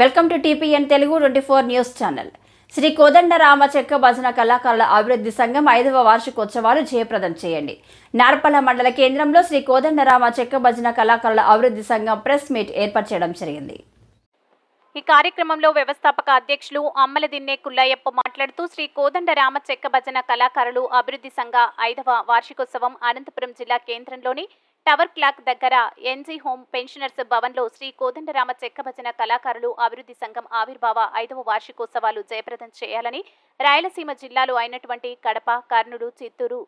Welcome to TPN Telugu twenty four news channel. Sri Kodandarama చెక్క భజన కళాకారుల అభివృద్ధి సంఘం ఐదవ వార్షికోత్సవాలు జయప్రదం చేయండి. నార్పల మండల కేంద్రంలో శ్రీ కోదండరామ చెక్క భజన కళాకారుల అభివృద్ధి సంఘం ప్రెస్ మీట్ ఏర్పాటు చేయడం జరిగింది. ఈ కార్యక్రమంలో వ్యవస్థాపక అధ్యక్షులు అమ్మలదిన్నే కుల్లయ్యప్ప మాట్లాడుతూ శ్రీ కోదండ రామ చెక్క భజన కళాకారులు అభివృద్ధి సంఘ ఐదవ వార్షికోత్సవం అనంతపురం జిల్లా కేంద్రంలోని టవర్ క్లాక్ దగ్గర ఎన్జీ హోమ్ పెన్షనర్స్ భవన్లో శ్రీ కోదండరామ చెక్క భజన కళాకారులు అభివృద్ధి సంఘం ఆవిర్భావ ఐదవ వార్షికోత్సవాలు జయప్రదం చేయాలని రాయలసీమ జిల్లాలు అయినటువంటి కడప కర్నూలు చిత్తూరు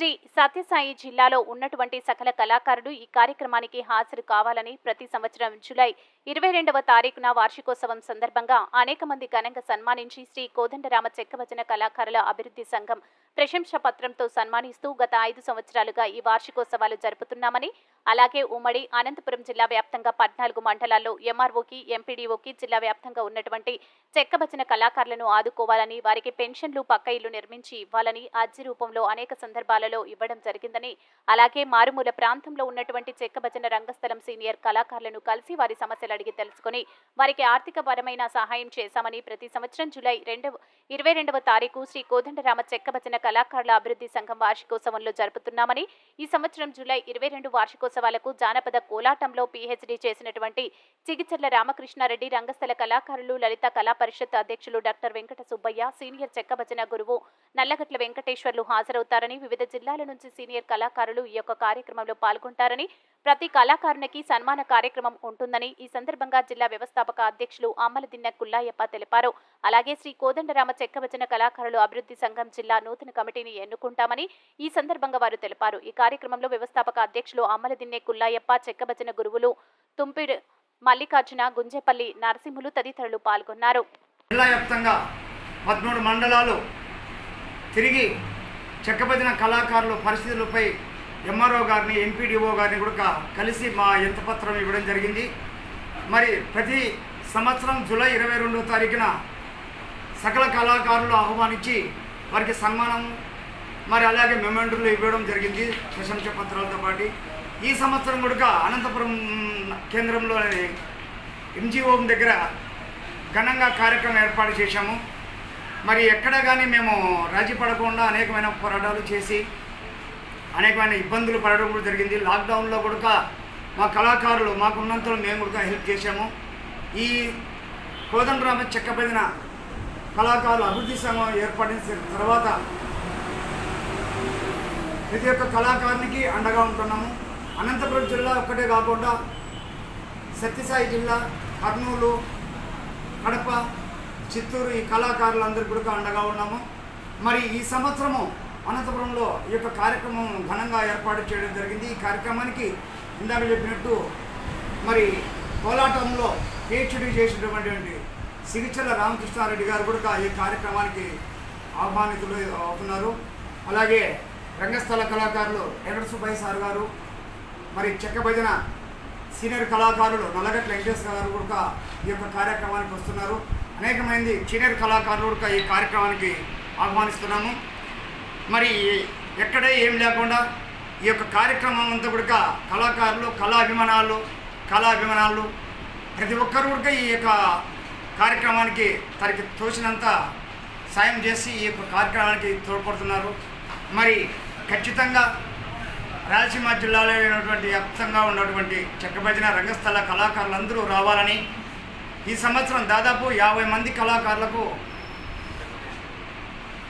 శ్రీ సత్యసాయి జిల్లాలో ఉన్నటువంటి సకల కళాకారులు ఈ కార్యక్రమానికి హాజరు కావాలని ప్రతి సంవత్సరం జూలై ఇరవై రెండవ తారీఖున వార్షికోత్సవం సందర్భంగా అనేక మంది ఘనంగా సన్మానించి శ్రీ కోదండరామ చెక్కవచన కళాకారుల అభివృద్ధి సంఘం ప్రశంస పత్రంతో సన్మానిస్తూ గత ఐదు సంవత్సరాలుగా ఈ వార్షికోత్సవాలు జరుపుతున్నామని అలాగే ఉమ్మడి అనంతపురం జిల్లా వ్యాప్తంగా పద్నాలుగు మండలాల్లో ఎంఆర్ఓకి ఎంపీడీఓకి జిల్లా వ్యాప్తంగా ఉన్నటువంటి చెక్కభజన కళాకారులను ఆదుకోవాలని వారికి పెన్షన్లు పక్క ఇల్లు నిర్మించి ఇవ్వాలని అర్జీ రూపంలో అనేక సందర్భాలు సందర్భాలలో ఇవ్వడం జరిగిందని అలాగే మారుమూల ప్రాంతంలో ఉన్నటువంటి చెక్కభజన రంగస్థలం సీనియర్ కళాకారులను కలిసి వారి సమస్యలు అడిగి తెలుసుకుని వారికి ఆర్థిక పరమైన సహాయం చేశామని ప్రతి సంవత్సరం జూలై రెండవ ఇరవై రెండవ తారీఖు శ్రీ కోదండరామ చెక్కభజన కళాకారుల అభివృద్ధి సంఘం వార్షికోత్సవంలో జరుపుతున్నామని ఈ సంవత్సరం జూలై ఇరవై రెండు వార్షికోత్సవాలకు జానపద కోలాటంలో పీహెచ్డీ చేసినటువంటి చిగిచెర్ల రామకృష్ణారెడ్డి రంగస్థల కళాకారులు లలిత కళా పరిషత్ అధ్యక్షులు డాక్టర్ వెంకట సుబ్బయ్య సీనియర్ చెక్కభజన గురువు నల్లగట్ల వెంకటేశ్వర్లు హాజరవుతారని వివిధ జిల్లాల నుంచి సీనియర్ కళాకారులు ఈ యొక్క కార్యక్రమంలో పాల్గొంటారని ప్రతి కళాకారునికి సన్మాన కార్యక్రమం ఉంటుందని ఈ సందర్భంగా జిల్లా వ్యవస్థాపక అధ్యక్షులు అమ్మలదిన్న కుల్లాయప్ప తెలిపారు. అలాగే శ్రీ కోదండరామ చెక్కవచన కళాకారులు అభివృద్ధి సంఘం జిల్లా నూతన కమిటీని ఎన్నుకుంటామని ఈ సందర్భంగా వారు తెలిపారు. ఈ కార్యక్రమంలో వ్యవస్థాపక అధ్యక్షులు అమ్మలదిన్నె కుల్లాయప్ప చెక్కవచన గురువులు తుంపిడు మల్లికార్జున గుంజేపల్లి నరసింహులు తదితరులు పాల్గొన్నారు. జిల్లా వ్యాప్తంగా పద్మూడు మండలాలు తిరిగి చెక్కబదిన కళాకారుల పరిస్థితులపై ఎంఆర్ఓ గారిని ఎంపీడీఓ గారిని కూడా కలిసి మా ఎంతపత్రం ఇవ్వడం జరిగింది. మరి ప్రతి సంవత్సరం జూలై ఇరవై రెండవ తారీఖున సకల కళాకారులు ఆహ్వానించి వారికి సన్మానం మరి అలాగే మెమెంటర్లు ఇవ్వడం జరిగింది ప్రశంస పత్రాలతో పాటు. ఈ సంవత్సరం కూడా అనంతపురం కేంద్రంలోని ఎంజీఓ దగ్గర ఘనంగా కార్యక్రమం ఏర్పాటు చేశాము. మరి ఎక్కడ కానీ మేము రాజీ పడకుండా అనేకమైన పోరాటాలు చేసి అనేకమైన ఇబ్బందులు పడడం కూడా జరిగింది. లాక్డౌన్లో కూడా మా కళాకారులు మాకున్నంతలో మేము కూడా హెల్ప్ చేశాము. ఈ కోదండరామ చెక్కబడిన కళాకారులు అభివృద్ధి సంఘం ఏర్పడిన తర్వాత ప్రతి ఒక్క కళాకారునికి అండగా ఉంటున్నాము. అనంతపురం జిల్లా ఒక్కటే కాకుండా సత్యసాయి జిల్లా కర్నూలు కడప చిత్తూరు ఈ కళాకారులందరూ కూడా అండగా ఉన్నాము. మరి ఈ సంవత్సరము అనంతపురంలో ఈ యొక్క కార్యక్రమం ఘనంగా ఏర్పాటు చేయడం జరిగింది. ఈ కార్యక్రమానికి ఇందాక చెప్పినట్టు మరి కోలాటంలో పిహెచ్డి చేసినటువంటి సిరిచల్ల రామకృష్ణారెడ్డి గారు కూడా ఈ కార్యక్రమానికి ఆహ్వానితులు అవుతున్నారు. అలాగే రంగస్థల కళాకారులు ఎర్ర సుబ్బయ్య సార్ గారు మరి చెక్క భజన సీనియర్ కళాకారులు నల్లగట్ల వెంకటేశ్వర గారు కూడా ఈ యొక్క కార్యక్రమానికి వస్తున్నారు. అనేక మంది సీనియర్ కళాకారులు ఈ కార్యక్రమానికి ఆహ్వానిస్తున్నాము. మరి ఎక్కడే ఏం లేకుండా ఈ యొక్క కార్యక్రమం అంతా కూడా కళాకారులు కళాభిమానాలు కళాభిమానాలు ప్రతి ఒక్కరు కూడా ఈ యొక్క కార్యక్రమానికి తనకి తోచినంత సాయం చేసి ఈ యొక్క కార్యక్రమానికి తోడ్పడుతున్నారు. మరి ఖచ్చితంగా రాయలసీమ జిల్లాలో ఉన్నటువంటి వ్యాప్తంగా ఉన్నటువంటి చెక్కభజన రంగస్థల కళాకారులందరూ రావాలని ఈ సంవత్సరం దాదాపు యాభై మంది కళాకారులకు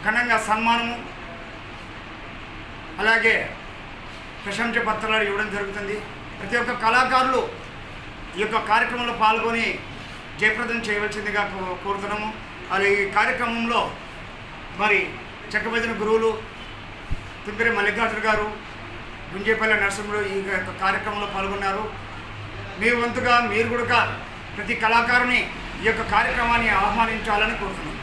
ఘనంగా సన్మానము అలాగే ప్రశంస పత్రాలు ఇవ్వడం జరుగుతుంది. ప్రతి ఒక్క కళాకారులు ఈ యొక్క కార్యక్రమంలో పాల్గొని జయప్రదం చేయవలసిందిగా కో- కోరుతున్నాము. అలాగే ఈ కార్యక్రమంలో మరి చెక్కభజన గురువులు తుంపిరి మల్లికార్జున గారు గుంజేపల్లి నరసింహుడు ఈ యొక్క కార్యక్రమంలో పాల్గొన్నారు. మీ వంతుగా మీరు కూడా ప్రతి కళాకారుని ఈ యొక్క కార్యక్రమాన్ని ఆహ్వానించాలని కోరుతున్నాను